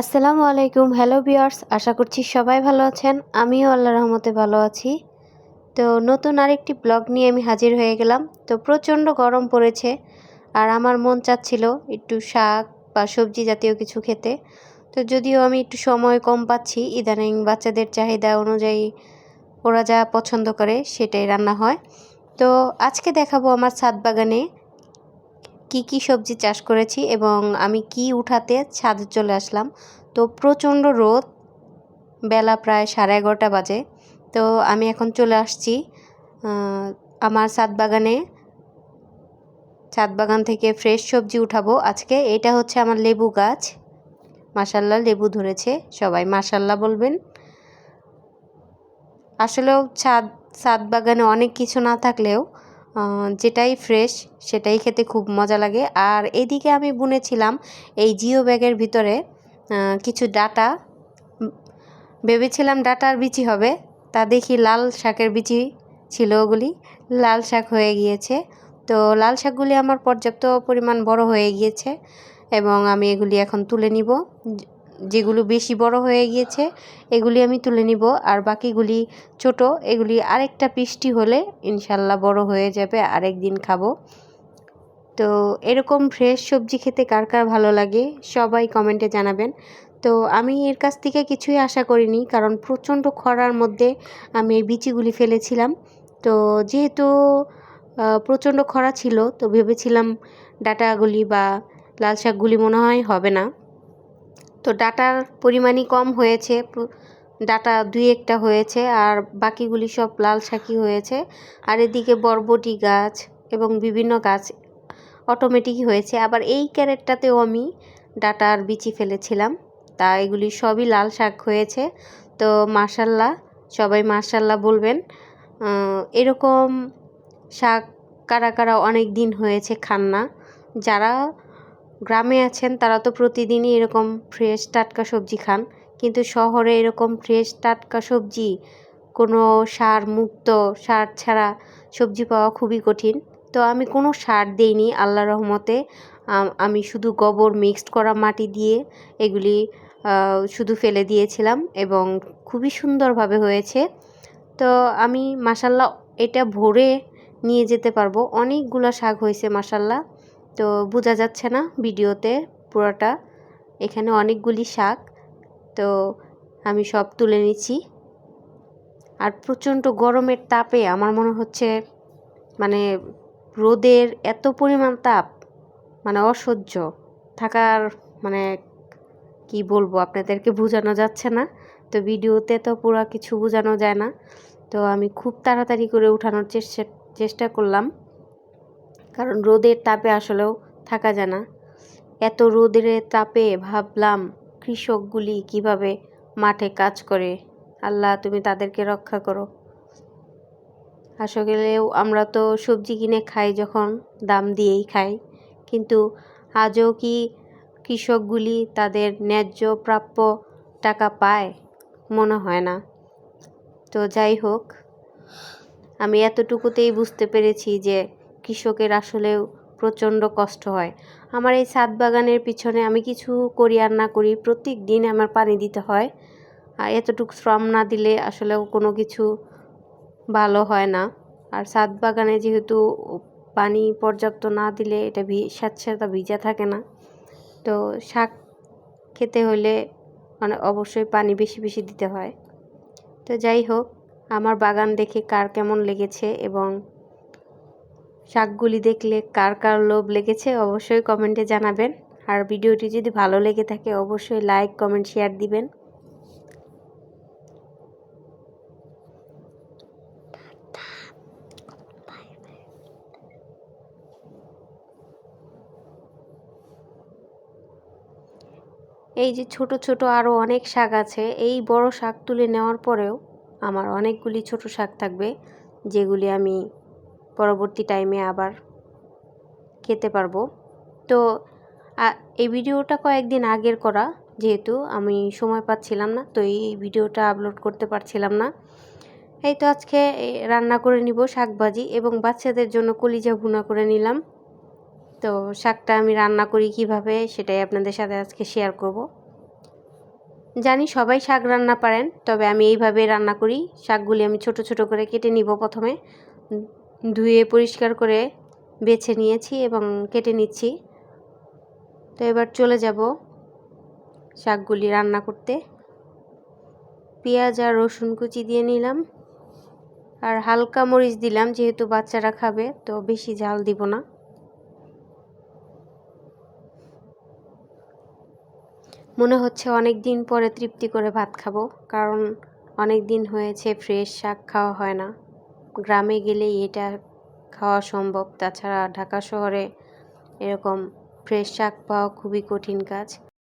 আসসালামু আলাইকুম। হ্যালো বিয়ার্স আশা করছি সবাই ভালো আছেন। আমিও আল্লাহ রহমতে ভালো আছি। তো নতুন আরেকটি ব্লগ নিয়ে আমি হাজির হয়ে গেলাম। তো প্রচণ্ড গরম পড়েছে আর আমার মন চাচ্ছিল একটু শাক বা সবজি জাতীয় কিছু খেতে। তো যদিও আমি একটু সময় কম পাচ্ছি, ইদানিং বাচ্চাদের চাহিদা অনুযায়ী ওরা যা পছন্দ করে সেটাই রান্না হয়। তো আজকে দেখাবো আমার ছাদ বাগানে কি কি সবজি চাষ করেছি এবং আমি কি উঠাতে ছাদে চলে আসলাম। তো প্রচণ্ড রোদ, বেলা প্রায় সাড়ে এগারোটা বাজে। তো আমি এখন চলে আসছি আমার ছাদ বাগানে। ছাদ বাগান থেকে ফ্রেশ সবজি উঠাবো। আজকে এটা হচ্ছে আমার লেবু গাছ। মাসাল্লাহ লেবু ধরেছে, সবাই মাসাল্লাহ বলবেন। আসলেও ছাদ ছাদ বাগানে অনেক কিছু না থাকলেও যেটাই ফ্রেশ সেটাই খেতে খুব মজা লাগে। আর এদিকে আমি বুনেছিলাম এই জিও ব্যাগের ভিতরে কিছু ডাটা। ভেবেছিলাম ডাটার বিচি হবে, তা দেখি লাল শাকের বিচি ছিল ওগুলি। লাল শাক হয়ে গিয়েছে। তো লাল শাকগুলি আমার পর্যাপ্ত পরিমাণ বড় হয়ে গিয়েছে এবং আমি এগুলি এখন তুলে নিব। যেগুলো বেশি বড় হয়ে গিয়েছে, এগুলি আমি তুলে নিব। আর বাকিগুলি ছোট, এগুলি আরেকটা পিসটি হলে ইনশাল্লাহ বড় হয়ে যাবে আরেক দিন খাব। তো এরকম ফ্রেশ সবজি খেতে কার কার ভালো লাগে, সবাই কমেন্টে জানাবেন। তো আমি এর কাছ থেকে কিছুই আশা করিনি, কারণ প্রচণ্ড খরার মধ্যে আমি এই বিচিগুলি ফেলেছিলাম। তো যেহেতু প্রচণ্ড খরা ছিল, তো ভেবেছিলাম ডাটাগুলি বা লাল শাকগুলি মনে হয় হবে না। তো ডাটার পরিমাণই কম হয়েছে ডাটা দুই একটা হয়েছে আর বাকিগুলি সব লাল শাকি হয়েছে। আর এদিকে বরবটি গাছ এবং বিভিন্ন গাছ অটোমেটিকই হয়েছে। আবার এই ক্যারেটটাতেও আমি ডাটার বিচি ফেলেছিলাম। তা এগুলি সবই লাল শাক হয়েছে। তো মার্শাল্লাহ সবাই মার্শাল্লাহ বলবেন। এরকম শাক কারা কারা অনেক দিন হয়েছে খান না, যারা গ্রামে আছেন, তারা তো প্রতিদিনই এরকম ফ্রেশ টাটকা সবজি খান। কিন্তু শহরে এরকম ফ্রেশ টাটকা সবজি, কোনো সার মুক্ত সার ছাড়া সবজি পাওয়া খুবই কঠিন। তো আমি কোনো সার দেইনি আল্লাহ রহমতে। আমি শুধু গোবর মিক্সড করা মাটি দিয়ে এগুলি শুধু ফেলে দিয়েছিলাম এবং খুবই সুন্দরভাবে হয়েছে। তো আমি মাসাল্লাহ এটা ভরে নিয়ে যেতে পারব। অনেকগুলো শাক হয়েছে মাসাল্লাহ তো বোঝা যাচ্ছে না ভিডিওতে পুরোটা। এখানে অনেকগুলি শাক, তো আমি সব তুলে নিচ্ছি। আর প্রচণ্ড গরমের তাপে আমার মনে হচ্ছে মানে রোদের এত পরিমাণ তাপ মানে অসহ্য। থাকার মানে কি বলব, আপনাদেরকে বোঝানো যাচ্ছে না। তো ভিডিওতে তো পুরো কিছু বোঝানো যায় না। তো আমি খুব তাড়াতাড়ি করে উঠানোর চেষ্টা চেষ্টা করলাম। কারণ রোদের তাপে আসলেও থাকা যায় না। এত রোদের তাপে ভাবলাম কৃষকগুলি কীভাবে মাঠে কাজ করে। আল্লাহ, তুমি তাদেরকে রক্ষা করো। আসলেও আমরা তো সবজি কিনে খাই, যখন দাম দিয়েই খাই। কিন্তু আজও কি কৃষকগুলি তাদের ন্যায্য প্রাপ্য টাকা পায়? মনে হয় না। তো যাই হোক, আমি এতটুকুতেই বুঝতে পেরেছি যে কৃষকের আসলেও প্রচণ্ড কষ্ট হয়। আমার এই ছাদ বাগানের পিছনে আমি কিছু করি আর না করি প্রত্যেক দিন আমার পানি দিতে হয়। আর এতটুকু শ্রম না দিলে আসলেও কোনো কিছু ভালো হয় না। আর ছাদ বাগানে যেহেতু পানি পর্যাপ্ত না দিলে এটা স্যাঁতস্যাঁতা ভিজা থাকে না। তো শাক খেতে হলে মানে অবশ্যই পানি বেশি বেশি দিতে হয়। তো যাই হোক, আমার বাগান দেখে কার কেমন লেগেছে এবং শাকগুলি দেখলে কার কার লোভ লেগেছে অবশ্যই কমেন্টে জানাবেন। আর ভিডিওটি যদি ভালো লেগে থাকে, অবশ্যই লাইক, কমেন্ট, শেয়ার দিবেন। এই যে ছোট ছোট আরও অনেক শাক আছে, এই বড় শাক তুলে নেওয়ার পরেও আমার অনেকগুলি ছোট শাক থাকবে, যেগুলি আমি পরবর্তী টাইমে আবার খেতে পারব। তো এই ভিডিওটা কয়েকদিন আগের করা, যেহেতু আমি সময় পাচ্ছিলাম না, তো এই ভিডিওটা আপলোড করতে পারছিলাম না। এই তো আজকে রান্না করে নিব শাক ভাজি এবং বাচ্চাদের জন্য কলিজা ভুনা করে নিলাম। তো, শাকটা আমি রান্না করি কীভাবে সেটাই আপনাদের সাথে আজকে শেয়ার করব। জানি সবাই শাক রান্না পারেন, তবে আমি এইভাবে রান্না করি। শাকগুলি আমি ছোট ছোট করে কেটে নিব প্রথমে। ধুয়ে পরিষ্কার করে বেছে নিয়েছি এবং কেটে নিচ্ছি। তো এবার চলে যাব শাকগুলি রান্না করতে। পেঁয়াজ আর রসুন কুচি দিয়ে নিলাম। আর হালকা মরিচ দিলাম, যেহেতু বাচ্চারা খাবে, তো বেশি ঝাল দিব না। মনে হচ্ছে অনেক দিন পরে তৃপ্তি করে ভাত খাব, কারণ অনেক দিন হয়েছে ফ্রেশ শাক খাওয়া হয় না। গ্রামে গেলেই এটা খাওয়া সম্ভব। তাছাড়া ঢাকা শহরে এরকম ফ্রেশ শাক পাওয়া খুবই কঠিন কাজ।